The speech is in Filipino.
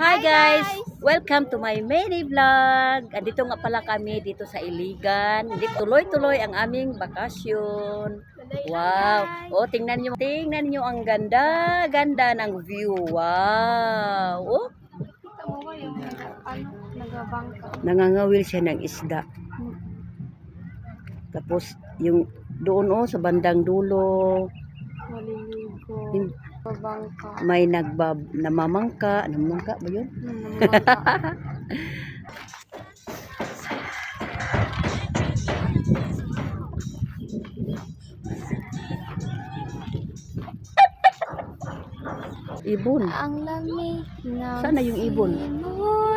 Hi guys! Welcome to my mini vlog. Andito nga pala kami dito sa Iligan. Tuloy-tuloy ang aming bakasyon. Wow! Oh, tingnan niyo, tingnan niyo ang ganda, ganda ng view. Wow! Oh, ano, nagabangka? nangangawil siya ng isda. Tapos yung doon oh sa bandang dulo, Maliligo. Hin- Nagabangka. may nagbab namamangka, namamangka ba 'yun? Hmm, namamangka. Ibon. Ang lamig na Sana yung ibon? simoy